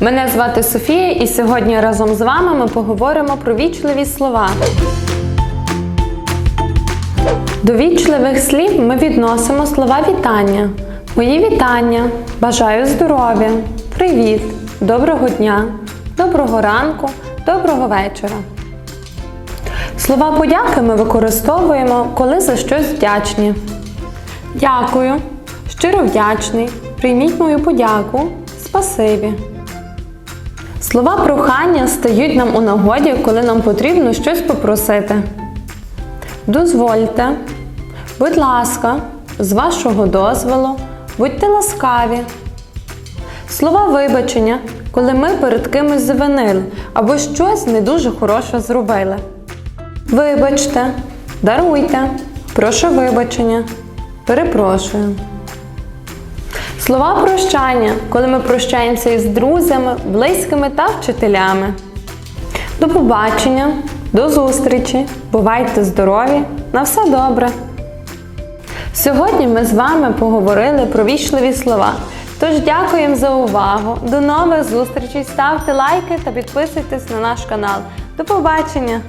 Мене звати Софія, і сьогодні разом з вами ми поговоримо про вічливі слова. До вічливих слів ми відносимо слова вітання. Мої вітання, бажаю здоров'я, привіт, доброго дня, доброго ранку, доброго вечора. Слова подяки ми використовуємо, коли за щось вдячні. Дякую, щиро вдячний, прийміть мою подяку, спасибі. Слова прохання стають нам у нагоді, коли нам потрібно щось попросити. Дозвольте, будь ласка, з вашого дозволу, будьте ласкаві. Слова вибачення, коли ми перед кимось завинили або щось не дуже хороше зробили. Вибачте, даруйте, прошу вибачення, перепрошую. Слова прощання, коли ми прощаємося із друзями, близькими та вчителями. До побачення, до зустрічі, бувайте здорові, на все добре. Сьогодні ми з вами поговорили про вічливі слова. Тож дякуємо за увагу. До нових зустрічей. Ставте лайки та підписуйтесь на наш канал. До побачення!